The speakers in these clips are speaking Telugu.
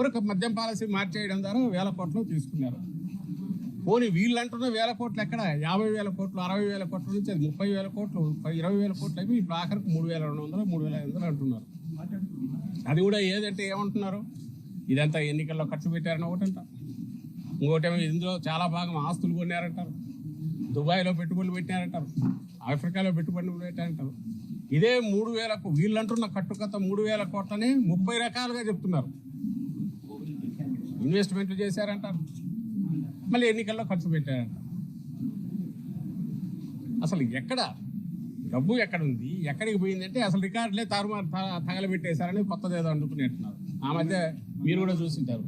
ఊరక మద్యం పాలసీ మార్చేయడం ద్వారా వేల కోట్లు తీసుకున్నారు. పోనీ వీళ్ళు అంటున్న వేల కోట్లు ఎక్కడ? యాభై వేల కోట్లు అరవై వేల కోట్ల నుంచి అది ముప్పై వేల కోట్లు ఇరవై వేల కోట్లు అయిపోయి ఇప్పుడు ఆఖరికి మూడు వేల రెండు వందలు మూడు వేల ఐదు వందలు అంటున్నారు. అది కూడా ఏదంటే ఏమంటున్నారు? ఇదంతా ఎన్నికల్లో ఖర్చు పెట్టారని ఒకటంట. ఇంకోటేమో ఇందులో చాలా భాగం ఆస్తులు కొన్నారంటారు. దుబాయ్లో పెట్టుబడులు పెట్టారంటారు. ఆఫ్రికాలో పెట్టుబడులు పెట్టారంటారు. ఇదే మూడు వేలకు వీళ్ళంటున్న కట్టుకథ మూడు వేల కోట్లని ముప్పై రకాలుగా చెప్తున్నారు. ఇన్వెస్ట్మెంట్లు చేశారంటారు. మళ్ళీ ఎన్నికల్లో ఖర్చు పెట్టారంట. అసలు ఎక్కడ డబ్బు ఎక్కడ ఉంది ఎక్కడికి పోయిందంటే అసలు రికార్డులే తారుమారు తగలబెట్టేశారని కొత్తది ఏదో అనుకునేట్టున్నారు ఆ మధ్య మీరు కూడా చూసింటారు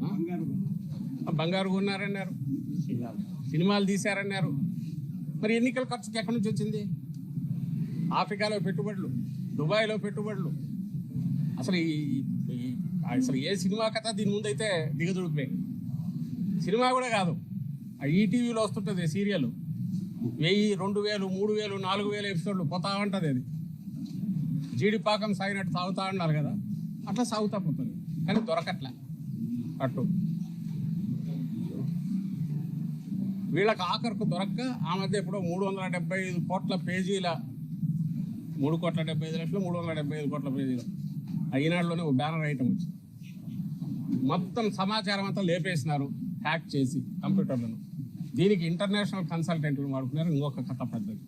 బంగారు కొన్నారన్నారు. సినిమాలు తీశారన్నారు. మరి ఎన్నికల ఖర్చుకి ఎక్కడి నుంచి వచ్చింది? ఆఫ్రికాలో పెట్టుబడులు దుబాయ్లో పెట్టుబడులు. అసలు ఈ- అసలు ఏ సినిమా కథ దీని ముందైతే దిగదుడిపోయి సినిమా కూడా కాదు. ఆ ఈటీవీలో వస్తుంటుంది సీరియల్. వెయ్యి రెండు వేలు మూడు వేలు నాలుగు వేలు ఎపిసోడ్లు పోతా ఉంటుంది అది. జీడిపాకం సాగినట్టు సాగుతా ఉన్నారు కదా. అట్లా సాగుతా పోతుంది. కానీ దొరకట్లే. అట్టు. వీళ్ళకి ఆఖరికి దొరక్క ఆ మధ్య ఎప్పుడో మూడు వందల డెబ్బై ఐదు కోట్ల పేజీల మూడు కోట్ల డెబ్బై ఐదు లక్షలు మూడు వందల డెబ్బై ఐదు కోట్ల పేజీలు. ఆ ఈనాడులోనే ఒక బ్యానర్ ఐటమ్ వచ్చింది. మొత్తం సమాచారం అంతా లేపేసినారు హ్యాక్ చేసి కంప్యూటర్లను. దీనికి ఇంటర్నేషనల్ కన్సల్టెంట్లు వాడుకున్నారు ఇంకొక కథ పెద్దది.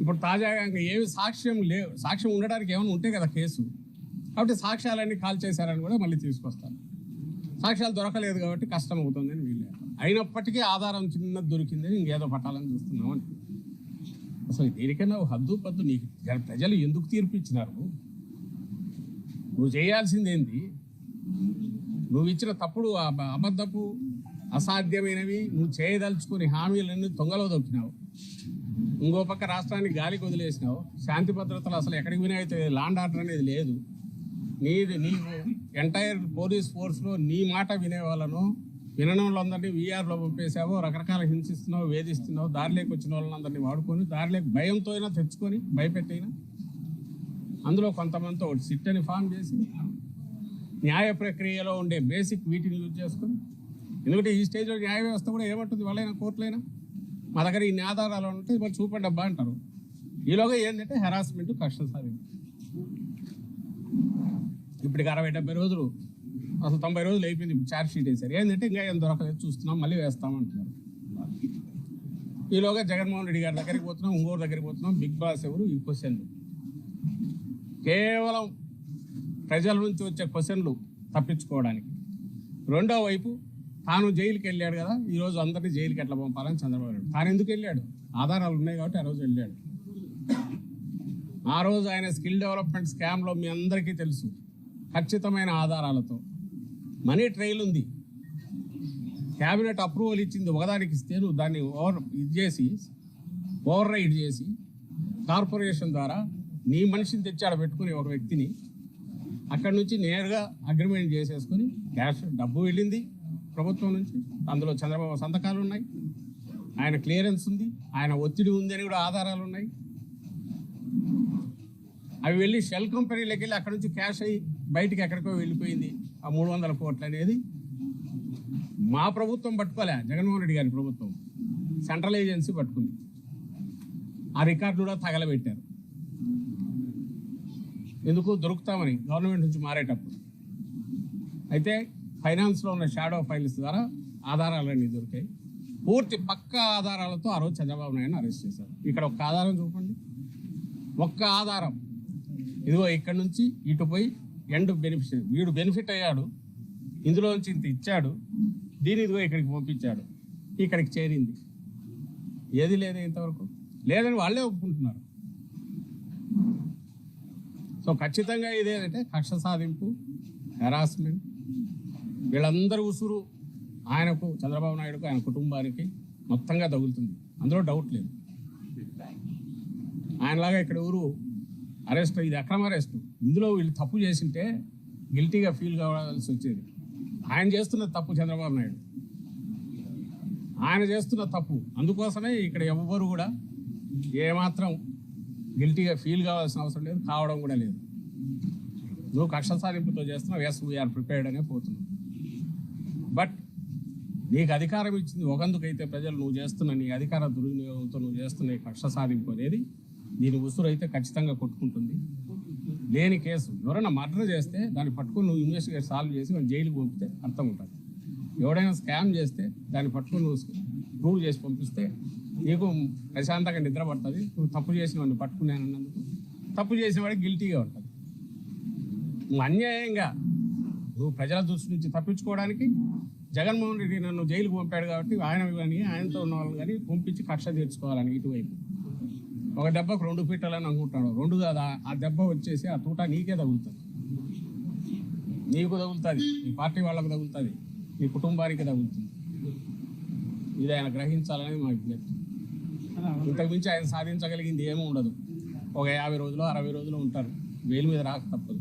ఇప్పుడు తాజాగా ఇంకా ఏమి సాక్ష్యం లేవు సాక్ష్యం ఉండడానికి ఏమైనా ఉంటే కదా కేసు. కాబట్టి సాక్ష్యాలన్నీ కాల్ చేశారని కూడా మళ్ళీ తీసుకొస్తారు. సాక్ష్యాలు దొరకలేదు కాబట్టి కష్టం అవుతుందని వీళ్ళు. అయినప్పటికీ ఆధారం చిన్నది దొరికిందని ఇంకేదో పట్టాలని చూస్తున్నామని అసలు దేనికైనా ఓ హద్దు పద్దు నీకు ప్రజలు ఎందుకు తీర్పు ఇచ్చినారు? నువ్వు చేయాల్సిందేంది? నువ్వు ఇచ్చిన తప్పుడు అబద్ధపు అసాధ్యమైనవి నువ్వు చేయదలుచుకుని హామీలన్నీ తొంగలో దొక్కినావు. ఇంకో పక్క రాష్ట్రానికి గాలికి వదిలేసినావు. శాంతి భద్రతలు అసలు ఎక్కడికి వినాయితే లాండ్ ఆర్డర్ అనేది లేదు. నీది నీవు ఎంటైర్ పోలీస్ ఫోర్స్లో నీ మాట వినే వాళ్ళను వినని వాళ్ళందరినీ వీఆర్లో పంపేశావు రకరకాల హింసిస్తున్నావు వేధిస్తున్నావు దారిలోకి వచ్చిన వాళ్ళందరినీ వాడుకొని దారిలోకి భయంతో అయినా తెచ్చుకొని భయపెట్టైనా అందులో కొంతమందితో ఒకటి సిట్ అని ఫామ్ చేసి న్యాయ ప్రక్రియలో ఉండే బేసిక్ వీటిని యూజ్ చేసుకొని ఎందుకంటే ఈ స్టేజ్లో న్యాయ వ్యవస్థ కూడా ఏమంటుంది? వాళ్ళైనా కోర్టులైనా? మా దగ్గర ఇన్ని ఆధారాలు ఉంటే మరి చూపండి అబ్బా అంటారు. ఈలోగా ఏంటంటే హెరాస్మెంట్ కష్టం సార్ ఇప్పటికి అరవై డెబ్బై రోజులు అసలు తొంభై రోజులు అయిపోయింది ఇప్పుడు ఛార్జ్ షీట్ వేశారు. ఏంటంటే ఇంకా ఏం దొరకలేదు చూస్తున్నాం మళ్ళీ వేస్తామంటున్నారు ఈలోగా జగన్మోహన్ రెడ్డి గారి దగ్గరికి పోతున్నాం ఇంకోరి దగ్గరికి పోతున్నాం బిగ్ బాస్ ఎవరు? ఈ క్వశ్చన్లు కేవలం ప్రజల నుంచి వచ్చే క్వశ్చన్లు తప్పించుకోవడానికి. రెండో వైపు తాను జైలుకి వెళ్ళాడు కదా ఈరోజు అందరినీ జైలుకి ఎట్లా పంపాలని చంద్రబాబు నాయుడు. తాను ఎందుకు వెళ్ళాడు? ఆధారాలు ఉన్నాయి కాబట్టి ఆ రోజు వెళ్ళాడు. ఆ రోజు ఆయన స్కిల్ డెవలప్మెంట్ స్కామ్లో మీ అందరికీ తెలుసు ఖచ్చితమైన ఆధారాలతో. మనీ ట్రైల్ ఉంది. క్యాబినెట్ అప్రూవల్ ఇచ్చింది ఒకదానికి ఇస్తే నువ్వు దాన్ని ఓవర్ ఇది చేసి ఓవర్ రైడ్ చేసి కార్పొరేషన్ ద్వారా నీ మనిషిని తెచ్చి ఆడ పెట్టుకుని ఒక వ్యక్తిని అక్కడి నుంచి నేరుగా అగ్రిమెంట్ చేసేసుకుని క్యాష్ డబ్బు వెళ్ళింది ప్రభుత్వం నుంచి. అందులో చంద్రబాబు సంతకాలు ఉన్నాయి. ఆయన క్లియరెన్స్ ఉంది. ఆయన ఒత్తిడి ఉంది అని కూడా ఆధారాలు ఉన్నాయి. అవి వెళ్ళి షెల్ కంపెనీలోకి వెళ్ళి అక్కడ నుంచి క్యాష్ అయ్యి బయటికి ఎక్కడికో వెళ్ళిపోయింది ఆ మూడు వందల కోట్లు అనేది. మా ప్రభుత్వం పట్టుకోలే. జగన్మోహన్ రెడ్డి గారి ప్రభుత్వం. సెంట్రల్ ఏజెన్సీ పట్టుకుంది. ఆ రికార్డు కూడా తగలబెట్టారు. ఎందుకు దొరుకుతామని గవర్నమెంట్ నుంచి మారేటప్పుడు. అయితే ఫైనాన్స్లో ఉన్న షాడో ఫైల్స్ ద్వారా ఆధారాలన్నీ దొరికాయి. పూర్తి పక్క ఆధారాలతో ఆ రోజు చంద్రబాబు నాయుడు అరెస్ట్ చేశారు. ఇక్కడ ఒక్క ఆధారం చూపండి. ఒక్క ఆధారం. ఇదిగో ఇక్కడ నుంచి ఇటు పోయి ఎండ్ బెనిఫిట్ వీడు బెనిఫిట్ అయ్యాడు ఇందులో నుంచి ఇంత ఇచ్చాడు దీని ఇదిగో ఇక్కడికి పంపించాడు ఇక్కడికి చేరింది. ఏది లేదు ఇంతవరకు. లేదని వాళ్ళే ఒప్పుకుంటున్నారు. సో ఖచ్చితంగా ఇదేంటంటే కక్ష సాధింపు హెరాస్మెంట్ వీళ్ళందరూ ఉసురు ఆయనకు చంద్రబాబు నాయుడుకు ఆయన కుటుంబానికి మొత్తంగా తగులుతుంది. అందులో డౌట్ లేదు. ఆయనలాగా ఇక్కడ ఊరు అరెస్ట్ ఇది అక్రమ అరెస్ట్ ఇందులో వీళ్ళు తప్పు చేసింటే గిల్టీగా ఫీల్ కావాల్సి వచ్చేది. ఆయన చేస్తున్న తప్పు చంద్రబాబు నాయుడు. ఆయన చేస్తున్న తప్పు. అందుకోసమే ఇక్కడ ఎవ్వరు కూడా ఏమాత్రం గిల్టీగా ఫీల్ కావాల్సిన అవసరం లేదు కావడం కూడా లేదు. నువ్వు కక్ష సాధింపుతో చేస్తున్నావు ఎస్ వీఆర్ ప్రిపేర్డ్ అనే పోతున్నావు. బట్ నీకు అధికారం ఇచ్చింది ఒకందుకైతే ప్రజలు నువ్వు చేస్తున్న నీ అధికార దుర్వినియోగంతో నువ్వు చేస్తున్న ఈ కక్ష సాధింపు అనేది దీని ఉసురు అయితే ఖచ్చితంగా కొట్టుకుంటుంది. లేని కేసు ఎవరైనా మర్డర్ చేస్తే దాన్ని పట్టుకుని నువ్వు ఇన్వెస్టిగేట్ సాల్వ్ చేసి వాళ్ళు జైలుకి పంపితే అర్థం ఉంటుంది. ఎవడైనా స్కామ్ చేస్తే దాన్ని పట్టుకుని నువ్వు ప్రూవ్ చేసి పంపిస్తే నీకు ప్రశాంతంగా నిద్ర పడుతుంది నువ్వు తప్పు చేసిన వాడిని పట్టుకున్నానన్నందుకు తప్పు చేసేవాడికి గిల్టీగా ఉంటుంది నువ్వు అన్యాయంగా నువ్వు ప్రజల దృష్టి నుంచి తప్పించుకోవడానికి జగన్మోహన్ రెడ్డి నన్ను జైలుకు పంపాడు కాబట్టి ఆయన కానీ ఆయనతో ఉన్న వాళ్ళు కానీ పంపించి కక్ష తీర్చుకోవాలని ఇటువైపు. ఒక దెబ్బకు రెండు పీటలని అనుకుంటాడు రెండు కాదు ఆ- ఆ దెబ్బ వచ్చేసి ఆ తూట నీకే తగులుతుంది. నీకు తగులుతుంది. నీ పార్టీ వాళ్ళకు తగులుతుంది. నీ కుటుంబానికి తగులుతుంది. ఇది ఆయన గ్రహించాలని మా విజ్ఞప్తి. ఇంతకుమించి ఆయన సాధించగలిగింది ఏమీ ఉండదు. ఒక యాభై రోజులు అరవై రోజులు ఉంటారు. వేలు మీద రాక తప్పదు.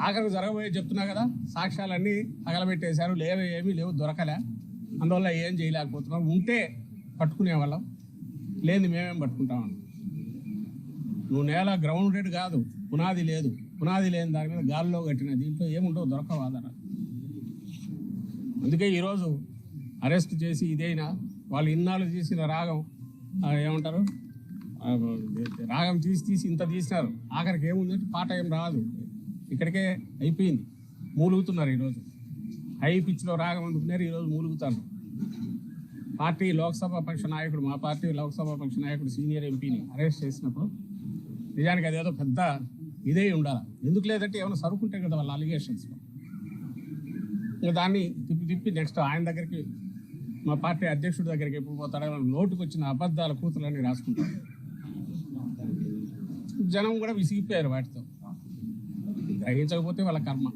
ఆఖరికి జరగబోయే చెప్తున్నా కదా సాక్ష్యాలన్నీ తగలబెట్టేశారు లేవే ఏమీ లేవు దొరకలే. అందువల్ల ఏం చేయలేకపోతున్నాం. ఉంటే పట్టుకునే వాళ్ళం. లేని మేమేం పట్టుకుంటామని నువ్వు నేల గ్రౌండ్ రేట్ కాదు పునాది లేదు. పునాది లేని దాని మీద గాల్లో కట్టిన దీంట్లో ఏముండవు దొరకవు ఆధారాలు. అందుకే ఈరోజు అరెస్ట్ చేసి ఇదైనా వాళ్ళు ఇన్నాళ్ళు తీసిన రాగం ఏమంటారు? రాగం తీసి తీసి ఇంత తీసినారు. ఆఖరికి ఏముందంటే పాట ఏం రాదు. ఇక్కడికే అయిపోయింది. మూలుగుతున్నారు ఈరోజు. హై పిచ్లో రాగం అందుకున్నారు ఈరోజు మూలుగుతారు. పార్టీ లోక్సభ పక్ష నాయకుడు మా పార్టీ లోక్సభ పక్ష నాయకుడు సీనియర్ ఎంపీని అరెస్ట్ చేసినప్పుడు నిజానికి అదేదో పెద్ద ఇదే ఉండాలి. ఎందుకు లేదంటే ఏమైనా సరుకుంటే కదా వాళ్ళ అలిగేషన్స్లో ఇంకా దాన్ని తిప్పి తిప్పి నెక్స్ట్ ఆయన దగ్గరికి మా పార్టీ అధ్యక్షుడి దగ్గరికి ఎప్పుడు పోతాడో. నోటుకు వచ్చిన అబద్ధాల కూతులన్నీ రాసుకుంటారు జనం కూడా విసిగిపోయారు వాటితో. గ్రహించకపోతే వాళ్ళ కర్మ.